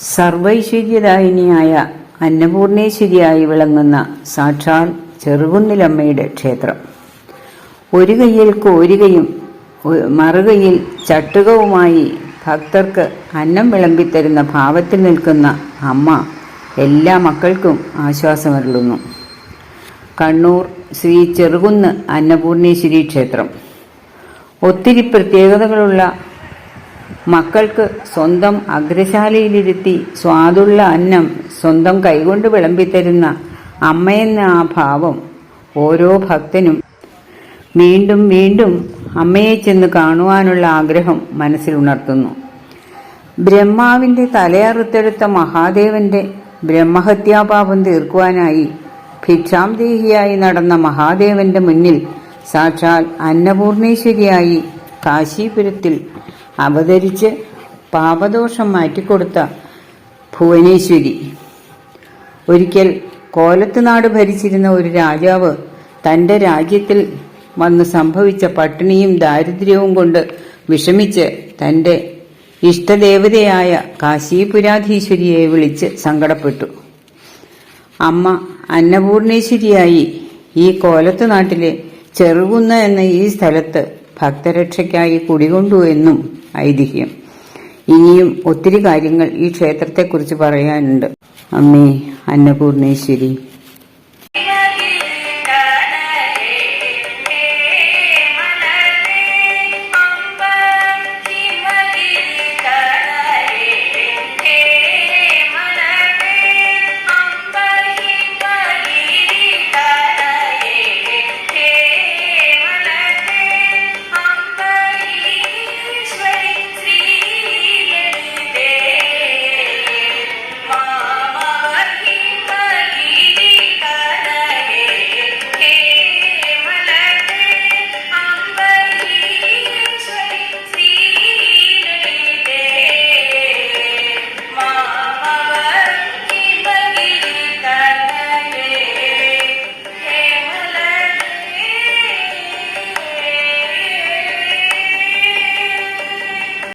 സർവൈശ്വര്യദായിനിയായ അന്നപൂർണേശ്വരിയായി വിളങ്ങുന്ന സാക്ഷാൽ ചെറുകുന്നിലമ്മയുടെ ക്ഷേത്രം. ഒരു കയ്യിൽ കോരികയും മറുകൈയിൽ ചട്ടുകവുമായി ഭക്തർക്ക് അന്നം വിളമ്പിത്തരുന്ന ഭാവത്തിൽ നിൽക്കുന്ന അമ്മ എല്ലാ മക്കൾക്കും ആശ്വാസമരുളുന്നു. കണ്ണൂർ ശ്രീ ചെറുകുന്ന് അന്നപൂർണേശ്വരി ക്ഷേത്രം. ഒത്തിരി പ്രത്യേകതകളുള്ള മക്കൾക്ക് സ്വന്തം അഗ്രശാലയിലിരുത്തി സ്വാദുള്ള അന്നം സ്വന്തം കൈകൊണ്ട് വിളമ്പിത്തരുന്ന അമ്മയെന്ന ആ ഭാവം ഓരോ ഭക്തനും വീണ്ടും വീണ്ടും അമ്മയെ ചെന്ന് കാണുവാനുള്ള ആഗ്രഹം മനസ്സിലുണർത്തുന്നു ബ്രഹ്മാവിന്റെ തലയറുത്തെടുത്ത മഹാദേവന്റെ ബ്രഹ്മഹത്യാപാപം തീർക്കുവാനായി ഭിക്ഷാംദേഹിയായി നടന്ന മഹാദേവന്റെ മുന്നിൽ സാക്ഷാൽ അന്നപൂർണേശ്വരിയായി കാശീപുരത്തിൽ അവതരിച്ച് പാപദോഷം മാറ്റിക്കൊടുത്ത ഭുവനേശ്വരി. ഒരിക്കൽ കോലത്തുനാട് ഭരിച്ചിരുന്ന ഒരു രാജാവ് തന്റെ രാജ്യത്തിൽ വന്ന് സംഭവിച്ച പട്ടിണിയും ദാരിദ്ര്യവും കൊണ്ട് വിഷമിച്ച് തന്റെ ഇഷ്ടദേവതയായ കാശീപുരാധീശ്വരിയെ വിളിച്ച് സങ്കടപ്പെട്ടു. അമ്മ അന്നപൂർണേശ്വരിയായി ഈ കോലത്ത് നാട്ടിലെ ചെറുകുന്ന എന്ന ഈ സ്ഥലത്ത് ഭക്തരക്ഷയ്ക്കായി കുടികൊണ്ടു എന്നും ഐതിഹ്യം. ഇനിയും ഒത്തിരി കാര്യങ്ങൾ ഈ ക്ഷേത്രത്തെക്കുറിച്ച് പറയാനുണ്ട്. അമ്മേ അന്നപൂർണേശ്വരി.